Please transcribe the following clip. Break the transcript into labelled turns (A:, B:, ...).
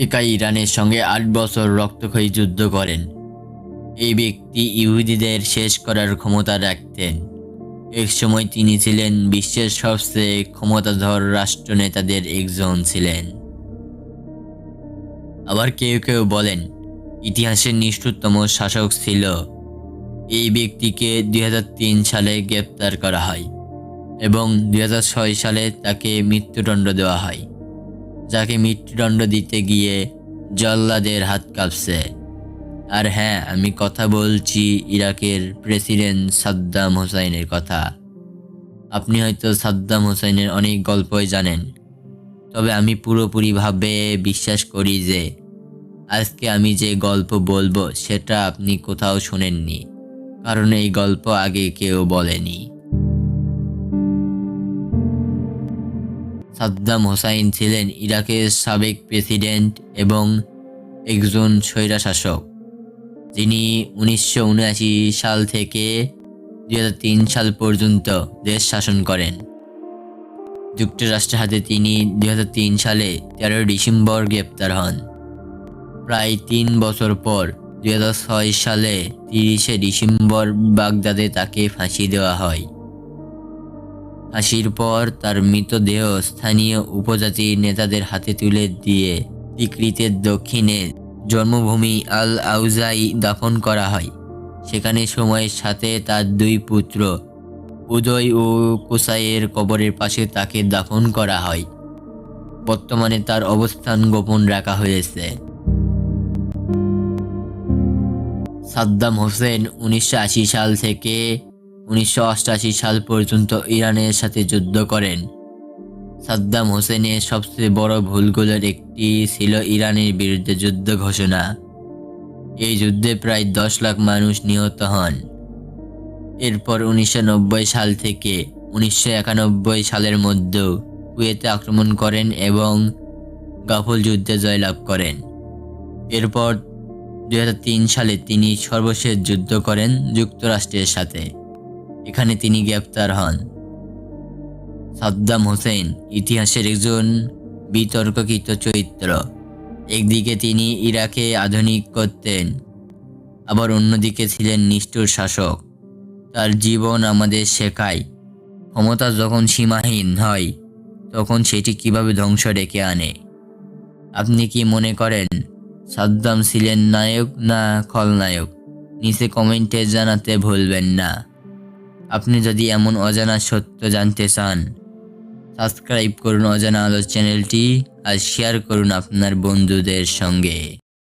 A: একাই ইরানের সঙ্গে আট বছর রক্তক্ষয়ী যুদ্ধ করেন। এই ব্যক্তি ইহুদিদের শেষ করার ক্ষমতা রাখতেন। এক সময় তিনি ছিলেন বিশ্বের সবচেয়ে ক্ষমতাধর রাষ্ট্রনেতাদের একজন ছিলেন। আবার কেউ কেউ বলেন, ইতিহাসের নিষ্ঠুরতম শাসক ছিল। এই ব্যক্তিকে দুই হাজার তিন সালে গ্রেপ্তার করা হয় এবং দুই হাজার ছয় সালে তাকে মৃত্যুদণ্ড দেওয়া হয়। যাকে মৃত্যুদণ্ড দিতে গিয়ে জল্লাদের হাত কাঁপছে। আর হ্যাঁ আমি কথা বলছি ইরাকের প্রেসিডেন্ট সাদ্দাম হোসাইনের কথা। আপনি হয়তো সাদ্দাম হোসাইনের অনেক গল্পই জানেন। তবে আমি পুরোপুরিভাবে বিশ্বাস করি যে, আজকে আমি যে গল্প বলব সেটা আপনি কোথাও শোনেননি। কারণ এই গল্প আগে কেউ বলেনি। সাদ্দাম হোসাইন ছিলেন ইরাকের সাবেক প্রেসিডেন্ট এবং একজন স্বৈরাশাসক, যিনি উনিশশো উনআশি সাল থেকে দু হাজার তিন সাল পর্যন্ত দেশ শাসন করেন। যুক্তরাষ্ট্রের হাতে তিনি দু হাজার তিন সালে তেরোই ডিসেম্বর গ্রেপ্তার হন। প্রায় তিন বছর পর দু হাজার ছয় সালে তিরিশে ডিসেম্বর বাগদাদে তাকে ফাঁসি দেওয়া হয়। ফাঁসির পর তার মৃতদেহ স্থানীয় উপজাতির নেতাদের হাতে তুলে দিয়ে তিকরিতের দক্ষিণে জন্মভূমি আল আউজাই দাফন করা হয়। সেখানে সময়ের সাথে তার দুই পুত্র, উদয় ও কোসাইয়ের কবরের পাশে তাকে দাফন করা হয়। বর্তমানে তার অবস্থান গোপন রাখা হয়েছে। সাদ্দাম হোসেন উনিশশো আশি সাল থেকে উনিশশো সাল পর্যন্ত ইরানের সাথে যুদ্ধ করেন। সাদ্দাম হোসেনের সবচেয়ে বড় ভুলগুলোর একটি ছিল ইরানের বিরুদ্ধে যুদ্ধ ঘোষণা। এই যুদ্ধে প্রায় দশ লাখ মানুষ নিহত হন। এরপর উনিশশো নব্বই সাল থেকে উনিশশো একানব্বই সালের মধ্যেও কুয়েতে আক্রমণ করেন এবং গাফল যুদ্ধে জয়লাভ করেন। এরপর দু হাজার তিন সালে তিনি সর্বশেষ যুদ্ধ করেন যুক্তরাষ্ট্রের সাথে। এখানে তিনি গ্রেপ্তার হন। সাদ্দাম হোসেন ইতিহাসের একজন বিতর্ককৃত চরিত্র। একদিকে তিনি ইরাকে আধুনিক করতেন, আবার অন্যদিকে ছিলেন নিষ্ঠুর শাসক। তার জীবন আমাদের শেখায়, ক্ষমতা যখন সীমাহীন হয়, তখন সেটি কীভাবে ধ্বংস ডেকে আনে? আপনি কি মনে করেন সাদ্দাম ছিলেন নায়ক না খলনায়ক? নিচে কমেন্টে জানাতে ভুলবেন না। আপনি যদি এমন অজানা সত্য জানতে চান সাবস্ক্রাইব করুন অজানা আলো চ্যানেলটি আর শেয়ার করুন আপনার বন্ধুদের সঙ্গে।